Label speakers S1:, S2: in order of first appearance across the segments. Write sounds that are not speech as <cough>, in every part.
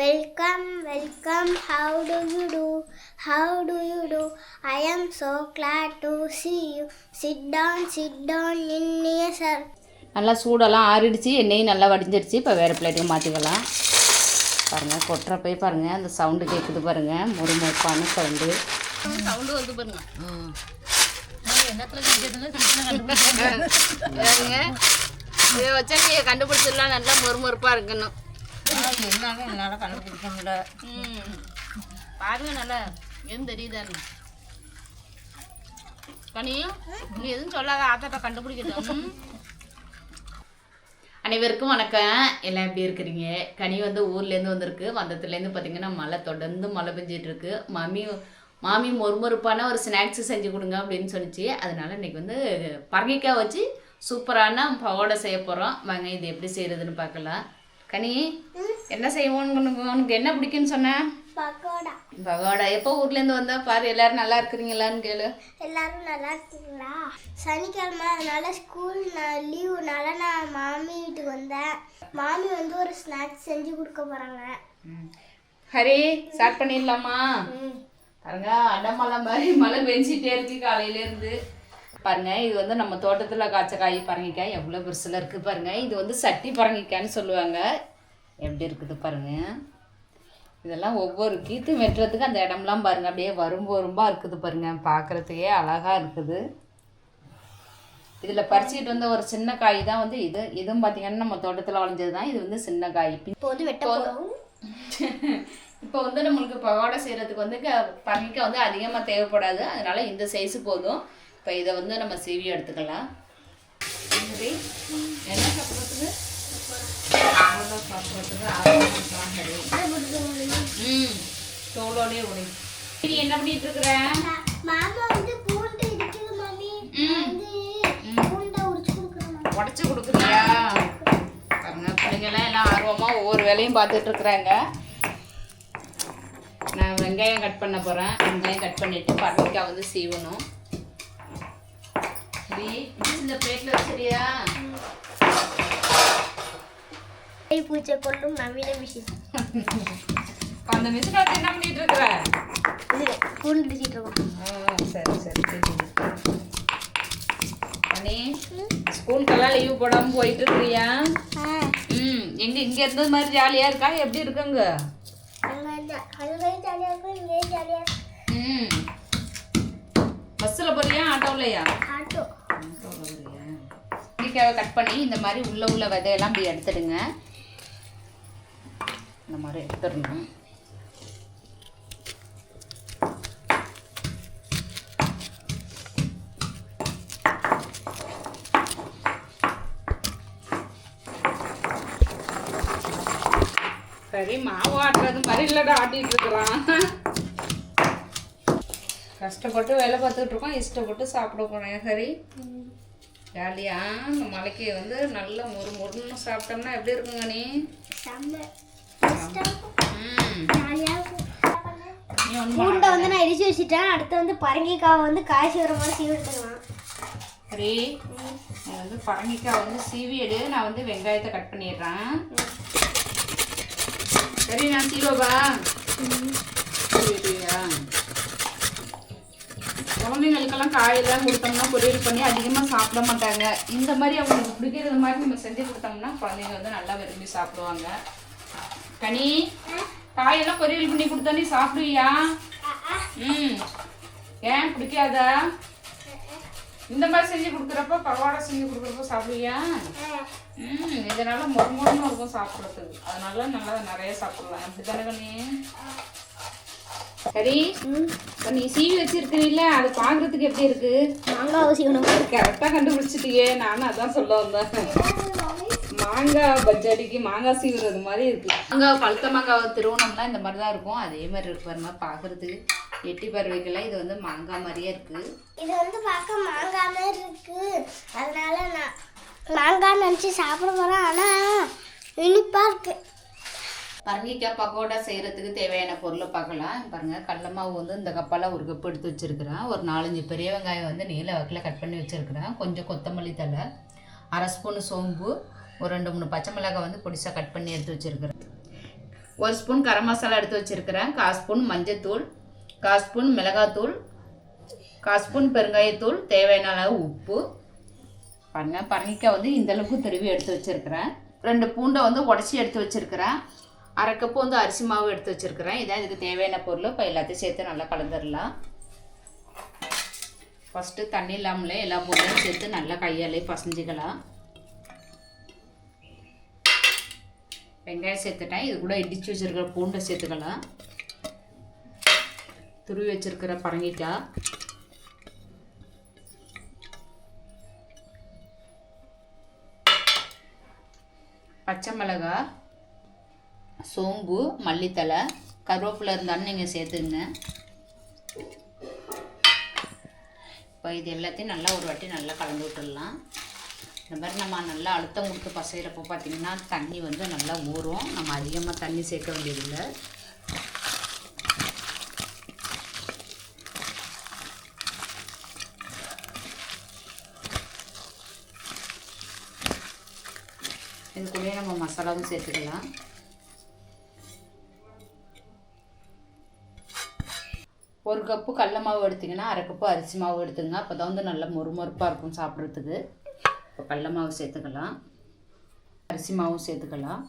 S1: Welcome, welcome. How do you do? How do you do? I am so glad to see you. Sit down, sit down in near sir.
S2: நல்லா சூடெல்லாம் ஆறிடுச்சு. எண்ணெயும் நல்லா வடிஞ்சிருச்சு. இப்போ வேறு பிளேட்டுக்கு மாற்றிக்கலாம் பாருங்கள் கொட்டுறப்பே பாருங்கள் அந்த சவுண்டு கேட்குது பாருங்கள் முறு முறுப்பான சவுண்டு சவுண்டு வந்து பாருங்க பாருங்க. இதை வச்சா நீங்கள் கண்டுபிடிச்சிடலாம். நல்லா மொறுமொறுப்பாக இருக்கணும்.
S3: என்னன்னு என்னால் கண்டுபிடிக்க முடியல.
S2: ம். பாருங்க நல்லா எதுவும் தெரியுதான்னு கனி நீ எதுவும் சொல்லாத ஆத்தாட்ட கண்டுபிடிக்கட்டும். அனைவருக்கும் வணக்கம். எல்லாம் எப்படி இருக்கிறீங்க? கனி வந்து ஊர்லேருந்து வந்திருக்கு. வந்ததுலேருந்து பார்த்தீங்கன்னா மழை தொடர்ந்து மழை பெஞ்சிட்டு இருக்கு மாமி மாமி மொறுமொறுப்பான ஒரு ஸ்நாக்ஸ் செஞ்சு கொடுங்க அப்படின்னு சொன்னிச்சு அதனால இன்னைக்கு வந்து பரங்கிக்காய் வச்சு சூப்பரான பவோடை செய்ய போகிறோம் வாங்க இது எப்படி செய்கிறதுன்னு பார்க்கலாம். கனி என்ன செய்வோம் உனக்கு என்ன பிடிக்குன்னு சொன்னேன்
S1: பக்கோடா
S2: பகவாடா எப்போ ஊர்லேருந்து வந்தா பாரு எல்லாரும் நல்லா இருக்கிறீங்களான்னு கேளு.
S1: எல்லாரும் நல்லா இருக்கீங்களா? சனிக்கிழமை அதனால ஸ்கூல் லீவுனால நான் மாமி வீட்டுக்கு வந்தேன். மாமி வந்து ஒரு ஸ்நாக்ஸ் செஞ்சு கொடுக்க போகிறாங்க
S2: ஹரி ஸ்டார்ட் பண்ணிடலாமா? பாருங்க அடமலை மாதிரி மழை பெஞ்சிட்டே இருக்கு காலையிலேருந்து. பாருங்க இது வந்து நம்ம தோட்டத்தில் காய்ச்ச காய் பரங்கிக்காய் எவ்வளோ பெருசில் இருக்குது பாருங்க. இது வந்து சட்டி பரங்கிக்காய்ன்னு சொல்லுவாங்க. எப்படி இருக்குது பாருங்க. இதெல்லாம் ஒவ்வொரு கீத்து வெட்டுறதுக்கு அந்த இடம்லாம் பாருங்க. அப்படியே வரும்பு வரும்பா இருக்குது பாருங்க. பார்க்குறதுக்கே அழகாக இருக்குது. இதில் பறிச்சுக்கிட்டு வந்த ஒரு சின்ன காய் தான் வந்து இது. இதுவும் பார்த்தீங்கன்னா நம்ம தோட்டத்தில் வளைஞ்சது தான் இது வந்து சின்ன காய்.
S1: இப்போ வந்து வெட்ட
S2: இப்போ வந்து <laughs> நம்மளுக்கு பகோடா செய்கிறதுக்கு வந்து பரங்கிக்காய் வந்து அதிகமாக தேவைப்படாது. அதனால இந்த சைஸு போதும். இப்போ இதை வந்து நம்ம சீவி எடுத்துக்கலாம். சரி. என்ன சாப்பிட்றதுக்கு பரோட்டா சாப்பிட்றதுக்கு ஆரம்பிக்கலாம் சரி ம். தோலோடய உடை. நீ என்ன பண்ணிட்டு இருக்கிற?
S1: மாமா வந்து பூண்டு இருக்குது மாமி. வந்து பூண்டை உரிச்சு கொடுக்குறேன்
S2: உடச்சி கொடுக்குறியா? பாருங்க பிள்ளைங்கெல்லாம் எல்லாம் ஆர்வமாக ஒவ்வொரு வேலையும் பார்த்துட்டு இருக்கிறாங்க. நான் வெங்காயம் கட் பண்ண போகிறேன் வெங்காயம் கட் பண்ணிட்டு பரங்கிக்காய் வந்து சீவணும். இந்த பிளேட்டில் வச்சிரியா
S1: பூச்சை கொள்ளும் நவீன மிஷின். <laughs>
S2: அந்த மிஷினை என்ன பண்ணிட்டு இருக்கிற?
S1: பூண்டு திச்சிட்டு இருக்கோம்.
S2: சரி சரி அண்ணி ஸ்கூலுக்கெல்லாம் லீவ் போயிட்டு இருக்கிறியா? ம் எங்க இங்க இருந்தது மாதிரி ஜாலியா இருக்கா? எப்படி இருக்குங்க? ம். பஸ்ஸில் போறியா? ஆட்டோவிலையா
S1: ஆட்டோ.
S2: ஆட்டோவில் போறியா கட் பண்ணி இந்த மாதிரி உள்ள உள்ள விதையெல்லாம் இப்படி எடுத்துடுங்க. இந்த மாதிரி எடுத்துடணும். சரி மாவு ஆட்டுறது மாதிரி இல்லடா ஆட்டிட்டு இருக்கிறான். கஷ்டப்பட்டு வேலை பார்த்துட்டு இருக்கோம் இஷ்டப்பட்டு சாப்பிட போறேன். சரி. ஜாலியா இந்த மலைக்கு வந்து நல்ல மொறு மொறுன்னு சாப்பிட்டோம்னா எப்படி இருக்குங்க நீ?
S1: ஜாலியாக பூண்டை வந்து நான் இடிச்சு வச்சுட்டேன். அடுத்து வந்து பரங்கிக்காவை வந்து காய்ச்சி வர மாதிரி சீவி எடுத்துக்கலாம்
S2: சரி. வந்து பரங்கிக்காய் வந்து சீவி எடு. நான் வந்து வெங்காயத்தை கட் பண்ணிடுறேன். சரி நான் சீவவா சீவிடுவியா குழந்தைங்களுக்கெல்லாம் காயெல்லாம் கொடுத்தோம்னா பொரியல் பண்ணி அதிகமாக சாப்பிட மாட்டாங்க. இந்த மாதிரி அவங்களுக்கு பிடிக்கிறது மாதிரி நம்ம செஞ்சு கொடுத்தோம்னா குழந்தைங்க வந்து நல்லா விரும்பி சாப்பிடுவாங்க. கனி காயெல்லாம் பொரியல் பண்ணி கொடுத்தா நீ சாப்பிடுவியா? ம். ஏன் பிடிக்காதா? இந்த மாதிரி செஞ்சு கொடுக்குறப்ப பவாடை செஞ்சு கொடுக்குறப்ப சாப்பிடுவியா? ம் இதனால மொறுமொறுன்னு இருக்கும் சாப்பிட்றதுக்கு. அதனால நல்லா நிறைய சாப்பிடலாம். அப்படி தானே கண்ணி சரி. இப்ப நீ சீவி வச்சிருக்கிறீல்ல அது பார்க்கறதுக்கு எப்படி இருக்கு?
S1: மாங்காவை சீவணும்
S2: கரெக்டாக கண்டுபிடிச்சிட்டியே. நானும் அதான் சொல்ல வந்தேன். மாங்காய் பஜ்ஜடிக்கு மாங்காய் சீவுறது மாதிரி இருக்கு. மாங்காய் பழுத்த மாங்காவை திருவண்ணம்லாம் இந்த மாதிரி தான் இருக்கும். அதே மாதிரி இருக்கு பாருங்க பார்க்கறதுக்கு எட்டி பறவைக்கெல்லாம் இது வந்து மாங்காய் மாதிரியே இருக்கு.
S1: இது வந்து பார்க்க மாங்காய் மாதிரி இருக்கு. அதனால நான் மாங்காய் நினச்சி சாப்பிட போகிறேன் ஆனால் இனிப்பாக இருக்கு.
S2: பரங்கிக்காய் பக்கோடா செய்கிறதுக்கு தேவையான பொருளை பார்க்கலாம். பாருங்க கடலமாவு வந்து இந்த கப்பால் ஒரு கப் எடுத்து வச்சுருக்கிறேன். ஒரு நாலஞ்சு பெரிய வெங்காயம் வந்து நீல வாக்கில் கட் பண்ணி வச்சிருக்கிறேன். கொஞ்சம் கொத்தமல்லி தழை அரை ஸ்பூன் சோம்பு ஒரு ரெண்டு மூணு பச்சை மிளகாய் வந்து பொடிசாக கட் பண்ணி எடுத்து வச்சிருக்கிறேன். ஒரு ஸ்பூன் கரம் மசாலா எடுத்து வச்சுருக்கிறேன். கால் ஸ்பூன் மஞ்சத்தூள் கால் ஸ்பூன் மிளகாத்தூள் கால் ஸ்பூன் பெருங்காயத்தூள் தேவையான அளவு உப்பு. பாருங்கள் பரங்கிக்காய் வந்து இந்தளவுக்கு திருவி எடுத்து வச்சுருக்கிறேன். ரெண்டு பூண்டை வந்து உடச்சி எடுத்து வச்சுருக்கிறேன். அரை கப்பு வந்து அரிசி மாவு எடுத்து வச்சுருக்கிறேன். இதான் இதுக்கு தேவையான பொருள். இப்போ எல்லாத்தையும் சேர்த்து நல்லா கலந்துடலாம் ஃபஸ்ட்டு தண்ணி இல்லாமலே எல்லா பொருளையும் சேர்த்து நல்லா கையாலே பசஞ்சிக்கலாம். வெங்காயம் சேர்த்துட்டேன். இது கூட இடித்து வச்சுருக்கிற பூண்டை சேர்த்துக்கலாம். துருவி வச்சுருக்கிற பரங்கிக்காய். பச்சை மிளகாய். சோம்பு மல்லித்தலை கருவேப்பிலை இருந்தாலும் நீங்கள் சேர்த்துங்க இப்போ இது எல்லாத்தையும் நல்லா ஒரு வாட்டி நல்லா கலந்து விட்டுடலாம். இந்த மாதிரி நம்ம நல்லா அழுத்தம் கொடுத்து பசையிறப்போ பார்த்திங்கன்னா தண்ணி வந்து நல்லா ஊறும். நம்ம அதிகமாக தண்ணி சேர்க்க வேண்டியதில்லை. இது நம்ம மசாலாவும் சேர்த்துக்கலாம். கப்பு கடல மாவு எடுத்திங்கன்னா அரை கப்பு அரிசி மாவு எடுத்துங்க. அப்போ தான் வந்து நல்லா மொறுமொறுப்பாக இருக்கும் சாப்பிட்றதுக்கு. இப்போ கடல மாவு சேர்த்துக்கலாம். அரிசி மாவும் சேர்த்துக்கலாம்.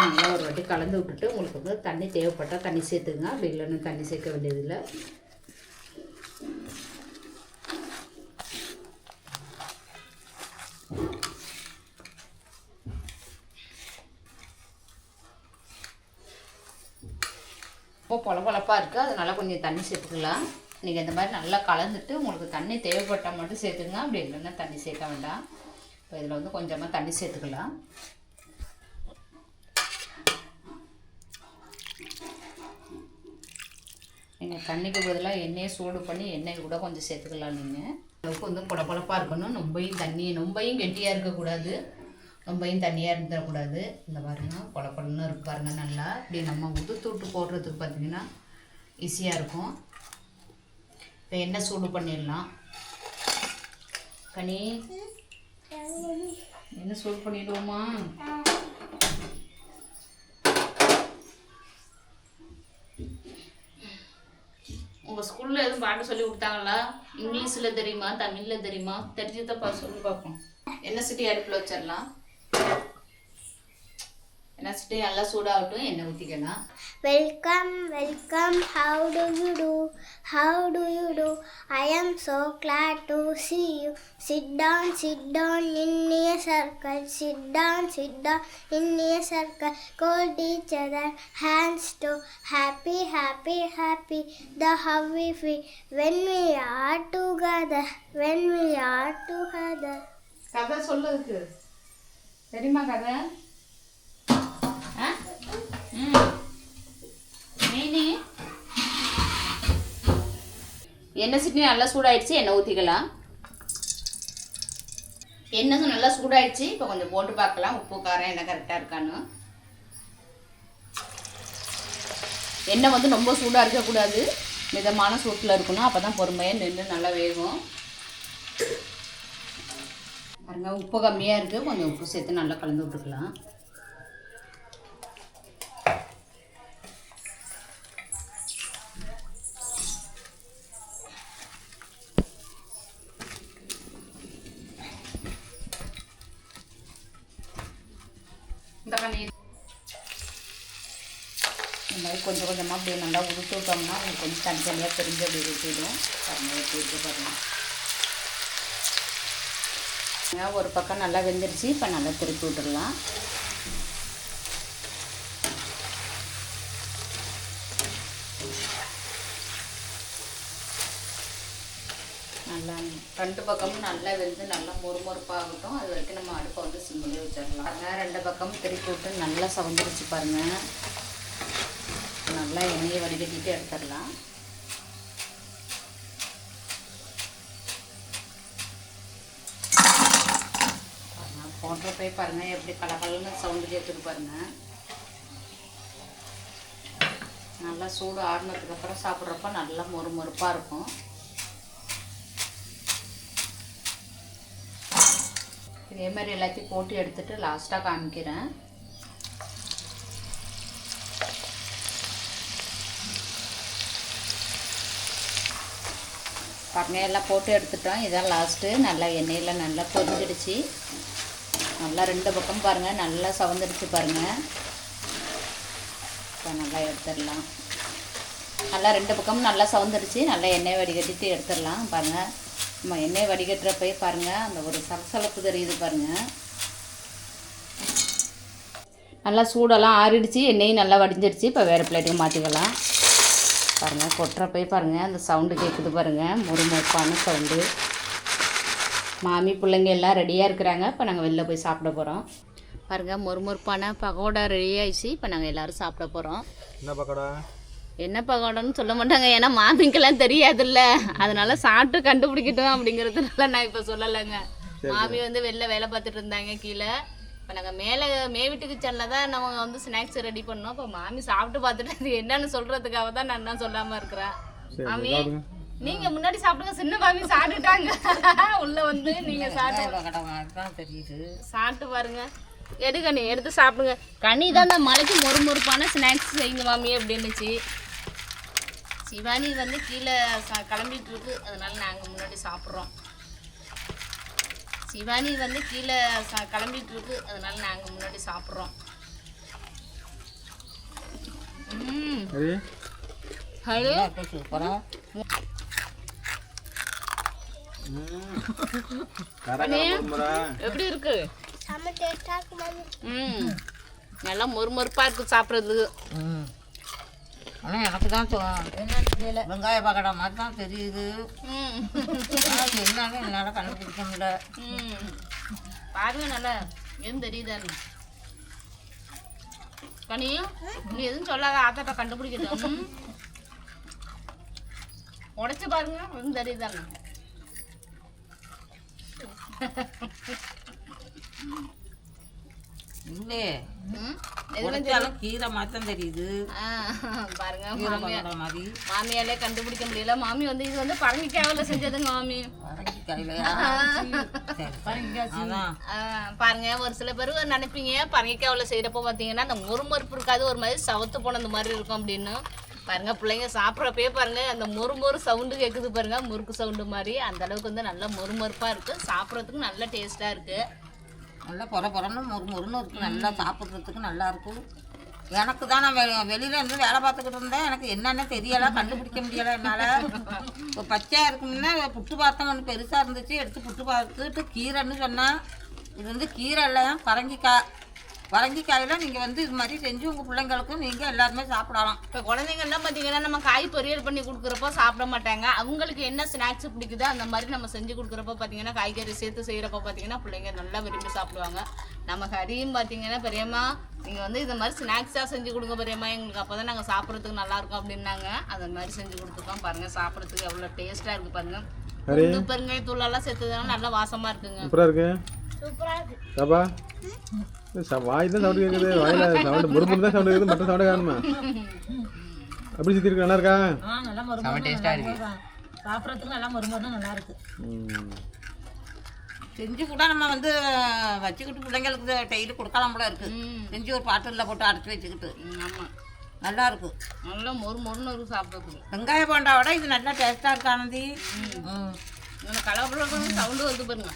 S2: நல்லா ஒரு வாட்டி கலந்து விட்டுட்டு உங்களுக்கு வந்து தண்ணி தேவைப்பட்டால் தண்ணி சேர்த்துங்க அப்படி இல்லைன்னு தண்ணி சேர்க்க வேண்டியதில்லை. இப்போ இருக்குது அதனால கொஞ்சம் தண்ணி சேர்த்துக்கலாம். நீங்கள் இந்த மாதிரி நல்லா கலந்துட்டு உங்களுக்கு தண்ணி தேவைப்பட்டால் மட்டும் சேர்த்துங்க. அப்படி இல்லைன்னா தண்ணி சேர்க்க வேண்டாம். இப்போ இதில் வந்து கொஞ்சமாக தண்ணி சேர்த்துக்கலாம். நீங்கள் தண்ணிக்கு பதிலாக எண்ணெயை சூடு பண்ணி எண்ணெய் கூட கொஞ்சம் சேர்த்துக்கலாம் நீங்கள் அளவுக்கு வந்து பொல இருக்கணும். ரொம்பையும் தண்ணி ரொம்பையும் கெட்டியாக இருக்கக்கூடாது. ரொம்பையும் தண்ணியாக இருந்துடக்கூடாது. இந்த பாருங்க பொல இருக்கு பாருங்க நல்லா. இப்படி நம்ம உதுத்தூட்டு போடுறதுக்கு பார்த்திங்கன்னா ஈஸியாக இருக்கும். இப்போ எண்ணெய் சூடு பண்ணிடலாம். கனி என்ன சூடு பண்ணிடுவோமா? உங்கள் ஸ்கூலில் எதுவும் பாட்டு சொல்லி கொடுத்தாங்களா? இங்கிலீஷில் தெரியுமா தமிழில் தெரியுமா? தெரிஞ்சதப்பா சொல்லி பார்ப்போம். என்ன சிட்டி அடுப்பில் வச்சிடலாம். சட்டி நல்லா சூடாகட்டும் எண்ணெய் ஊற்றிக்கலாம்
S1: Welcome, welcome. How do you do? How do you do? I am so glad to see you. Sit down, sit down in a circle. Sit down, sit down in a circle. Hold each other hands to happy, happy, happy. The how we feel when we are together. When we are together.
S2: கதை சொல்லதுக்கு தெரியுமா கதை எண்ணெய் சட்னி நல்லா சூடாயிடுச்சு? எண்ணெய் ஊற்றிக்கலாம் எண்ணெய் நல்லா சூடாயிடுச்சு. இப்போ கொஞ்சம் போட்டு பார்க்கலாம். உப்பு காரம் என்ன கரெக்டாக இருக்கான்னு. எண்ணெய் வந்து ரொம்ப சூடாக இருக்கக்கூடாது மிதமான சூட்டில் இருக்கணும். அப்போ தான் பொறுமையாக நின்று நல்லா வேகும். பாருங்க உப்பு கம்மியாக இருக்குது கொஞ்சம் உப்பு சேர்த்து நல்லா கலந்து விட்டுக்கலாம். அப்படி நல்லா உதுத்து விட்டோம்னா உங்களுக்கு கொஞ்சம் தனித்தனியாக தெரிஞ்சு அப்படி ஊற்றிடும் பாருங்கள் எப்படி இருக்கு பாருங்க. ஒரு பக்கம் நல்லா வெந்துருச்சு. இப்போ நல்லா திருப்பி விட்டுடலாம். நல்லா ரெண்டு பக்கமும் நல்லா வெந்து நல்லா மொறுமொறுப்பாகட்டும். அது வரைக்கும் நம்ம அடுப்பை வந்து சிம்மிலே வச்சிடலாம். அதனால் ரெண்டு பக்கமும் திருப்பி விட்டு நல்லா சவந்துருச்சு பாருங்கள் நல்லா எண்ணெயை வடிகட்டிட்டு எடுத்துடலாம். போன்ற போய் பாருங்க எப்படி கலகலன்னு சவுண்டு கேட்டுட்டு பாருங்க. நல்லா சூடு ஆறுனதுக்கு அப்புறம் சாப்பிட்றப்ப நல்லா மொறு மொறுப்பாக இருக்கும். இதே மாதிரி எல்லாத்தையும் போட்டு எடுத்துட்டு லாஸ்ட்டாக காமிக்கிறேன். பாருங்க எல்லாம் போட்டு எடுத்துட்டோம். இதான் லாஸ்ட்டு நல்லா எண்ணெயில் நல்லா பொரிஞ்சிடுச்சு. நல்லா ரெண்டு பக்கம் பாருங்கள் நல்லா சவந்துடுச்சு பாருங்கள் இப்போ நல்லா எடுத்துடலாம். நல்லா ரெண்டு பக்கமும் நல்லா சவந்துடுச்சு. நல்லா எண்ணெய் வடிகட்டிட்டு எடுத்துடலாம். பாருங்கள் நம்ம எண்ணெய் வடிகட்டுறப்பே பாருங்கள் அந்த ஒரு சலசலப்பு தெரியுது பாருங்கள் நல்லா சூடெல்லாம் ஆறிடுச்சு. எண்ணெயும் நல்லா வடிஞ்சிடுச்சு. இப்போ வேறு பிளேட்டுக்கு மாற்றிக்கலாம் பாருங்கள் கொட்டுறப்பே பாருங்கள் அந்த சவுண்டு கேட்குது பாருங்கள் முறுமுறுப்பான சவுண்டு மாமி பிள்ளைங்க எல்லாம் ரெடியாக இருக்கிறாங்க. இப்போ நாங்கள் வெளில போய் சாப்பிட போகிறோம் பாருங்கள் முறுமுறுப்பான பகோடா ரெடி ஆயிடுச்சு. இப்போ நாங்கள் எல்லோரும் சாப்பிட போகிறோம்
S4: என்ன பக்கோடா
S2: என்ன பகோடான்னு சொல்ல மாட்டாங்க. ஏன்னா மாமிக்கெல்லாம் தெரியாதுல்ல. அதனால சாப்பிட்டு கண்டுபிடிக்கட்டும் அப்படிங்கிறதுனால நான் இப்போ சொல்லலைங்க. மாமி வந்து வெளில வேலை பார்த்துட்டு இருந்தாங்க கீழே. இப்போ நாங்கள் மேலே மேவீட்டு கிச்சனில் தான் நம்ம வந்து ஸ்நாக்ஸ் ரெடி பண்ணோம். இப்போ மாமி சாப்பிட்டு பார்த்துட்டு இது என்னன்னு சொல்கிறதுக்காக தான் நான் என்ன சொல்லாமல் இருக்கிறேன். மாமி நீங்க முன்னாடி சாப்பிடுங்க. சின்ன மாமி சாப்பிட்டுட்டாங்க. <laughs> உள்ள வந்து நீங்க சாப்பிட்டு
S3: தான்
S2: சாப்பிட்டு பாருங்க. எடு கனி எடுத்து சாப்பிடுங்க. கனி தான் இந்த மலைக்கு மொறுமொறுப்பான ஸ்நாக்ஸ் செய்யுங்க மாமி அப்படின்னுச்சு. சிவானி வந்து கீழே ச- கிளம்பிட்டு இருக்கு. அதனால நாங்கள் முன்னாடி சாப்பிட்றோம். சிவானி வந்து கீழே கிளம்பிட்டு இருக்கு அதனால நாங்கள் முன்னாடி சாப்பிட்றோம். ஹலோ?
S4: கரகரமுறா
S2: எப்படி இருக்கு? நல்லா மொறுமொறுப்பாக இருக்கு சாப்பிட்றதுக்கு.
S3: ஆனால் எனக்கு தான் தோ- வெங்காய பக்கடா மாதிரி தான் தெரியுது.
S2: ம்.
S3: ஆனா இது என்னன்னு என்னால் கண்டுபிடிக்க முடியல.
S2: பாருங்க நல்லா எதுவும் தெரியுதான்னு கனியும் நீ எதுவும் சொல்லாத ஆத்தாட்ட கண்டுபிடிக்கட்டும். ம். உடைச்சு பாருங்க எதுவும் தெரியுதான்னு
S3: இல்லை
S2: ம் எதுவும்
S3: உடைச்சாலும் கீரை மாதிரி தான் தெரியுது
S2: பாருங்க
S3: கீரை
S2: மாமியாலே கண்டுபிடிக்க முடியல. மாமி வந்து இது வந்து பரங்கிக்காவில் செஞ்சதுங்க மாமி. பாருங்க ஒரு சில பேர் நினைப்பீங்க பரங்கிக்காவில் செய்கிறப்போ பார்த்தீங்கன்னா அந்த முறுமுறுப்பு இருக்காது ஒரு மாதிரி சவத்து போனது மாதிரி இருக்கும் அப்படின்னு. பாருங்க பிள்ளைங்க சாப்பிட்றப்பயே பாருங்க அந்த முறுமுறு சவுண்டு கேட்குது பாருங்க முறுக்கு சவுண்டு மாதிரி. அந்த அளவுக்கு வந்து நல்லா முறுமுறுப்பாக இருக்கு. சாப்பிட்றதுக்கு நல்ல டேஸ்ட்டாக இருக்கு.
S3: நல்லா பொற பொறன்னு மொறு மொறுன்னு இருக்கு. நல்லா சாப்பிட்றதுக்கு நல்லா இருக்கும். எனக்கு தான் நான் வெளியில இருந்து வேலை பார்த்துக்கிட்டு இருந்தேன். எனக்கு என்னென்ன தெரியல கண்டுபிடிக்க முடியல என்னால். இப்போ பச்சையாக இருக்குமுன்னா புட்டு பார்த்தேன் ஒன்று பெருசாக இருந்துச்சு. எடுத்து புட்டு பார்த்துட்டு கீரைன்னு சொன்னேன் இது வந்து கீரை இல்லையா? பரங்கிக்காய். பரங்கிக்காயில் நீங்கள் வந்து இது மாதிரி செஞ்சு உங்கள் பிள்ளைங்களுக்கும் நீங்கள் எல்லாருமே சாப்பிடலாம்.
S2: இப்போ குழந்தைங்கள்லாம் பார்த்தீங்கன்னா நம்ம காய் பொரியல் பண்ணி கொடுக்குறப்போ சாப்பிட மாட்டாங்க. அவங்களுக்கு என்ன ஸ்நாக்ஸ் பிடிக்குதோ அந்த மாதிரி நம்ம செஞ்சு கொடுக்குறப்போ பார்த்தீங்கன்னா காய்கறி சேர்த்து செய்கிறப்போ பார்த்தீங்கன்னா பிள்ளைங்க நல்லா விரும்பி சாப்பிடுவாங்க. நம்ம கறியும் பார்த்தீங்கன்னா பெரியம்மா நீங்கள் வந்து இந்த மாதிரி ஸ்நாக்ஸாக செஞ்சு கொடுங்க பெரியம்மா. எங்களுக்கு அப்போ தான் நாங்கள் சாப்பிட்றதுக்கு நல்லா இருக்கும் அப்படின்னாங்க. அந்த மாதிரி செஞ்சு கொடுத்துருக்கோம் பாருங்கள் சாப்பிட்றதுக்கு எவ்வளோ டேஸ்ட்டாக இருக்குது பாருங்கள் உப்பு பெருங்காய தூளெல்லாம் சேர்த்ததுனால நல்லா வாசமாக இருக்குங்க.
S4: சூப்பரா இருக்கு.
S1: சூப்பராக இருக்கு.
S4: வாய் தான் சவுண்டு கேட்குது வாயில சவுண்டு முறுமுறு தான் சவுண்டு கேட்குது மற்ற சவுண்டு காணுமா? அப்படி சுற்றி இருக்கு நல்லா இருக்கா?
S5: சாப்பிட்றதுக்கு நல்லா மறுமருந்தும் நல்லா இருக்கு.
S3: செஞ்சு கூட நம்ம வந்து வச்சுக்கிட்டு பிள்ளைங்களுக்கு டெய்லி கொடுக்கலாம் போல இருக்கு.
S2: ம்.
S3: செஞ்சு ஒரு பாட்டிலில் போட்டு அடைச்சி வச்சுக்கிட்டு.
S2: ஆமாம்
S3: நல்லா இருக்கு.
S2: நல்லா மொறு மொறுன்னு இருக்கும் சாப்பிட்றதுக்கு.
S3: வெங்காய போண்டாவோட இது நல்லா டேஸ்ட்டாக இருக்கு ஆனந்தி. ம்.
S2: இந்த கலப்படம் சவுண்டு வருது பாருங்க.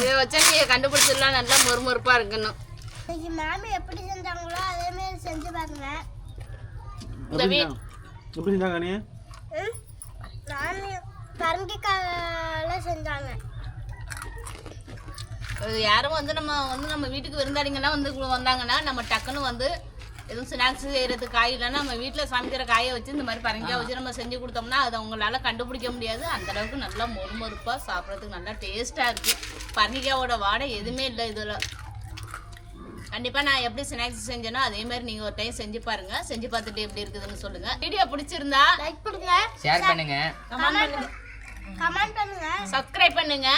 S2: இதை வச்சா நீங்கள் கண்டுபிடிச்சிடலாம். நல்லா மொறுமொறுப்பாக இருக்கணும்.
S1: இன்னைக்கு மாமி எப்படி செஞ்சாங்களோ அதே மாதிரி செஞ்சு பாருங்க.
S4: எப்படி செஞ்சாங்க நீ
S1: பரங்கிக்கால செஞ்சாங்க.
S2: யாரும் வந்து நம்ம வந்து நம்ம வீட்டுக்கு விருந்தாளிங்கெல்லாம் வந்து வந்தாங்கன்னா நம்ம டக்குன்னு வந்து எதுவும் ஸ்நாக்ஸ் செய்கிறதுக்கு காய் இல்லைன்னா நம்ம வீட்டில் சமைக்கிற காயை வச்சு இந்த மாதிரி பரங்கிக்காய் வச்சு நம்ம செஞ்சு கொடுத்தோம்னா அதை உங்களால கண்டுபிடிக்க முடியாது. அந்த அளவுக்கு நல்லா மொறுமொறுப்பாக சாப்பிட்றதுக்கு நல்லா டேஸ்ட்டாக இருக்குது பரங்கிக்காயோட வாடை எதுவுமே இல்லை இதில். கண்டிப்பாக நான் எப்படி ஸ்நாக்ஸ் செஞ்சேனோ அதே மாதிரி நீங்கள் ஒரு டைம் செஞ்சு பாருங்க. செஞ்சு பார்த்துட்டு எப்படி இருக்குதுன்னு சொல்லுங்கள் வீடியோ பிடிச்சிருந்தா
S1: லைக் பண்ணுங்க.
S6: ஷேர் பண்ணுங்க.
S1: கமெண்ட் பண்ணுங்க.
S2: சப்ஸ்கிரைப் பண்ணுங்க.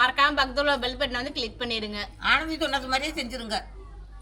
S2: மறக்காம பக்கத்துல பெல் பட்டனை வந்து கிளிக் பண்ணிடுங்க.
S3: ஆனந்தி சொன்னது மாதிரியே செஞ்சுருங்க.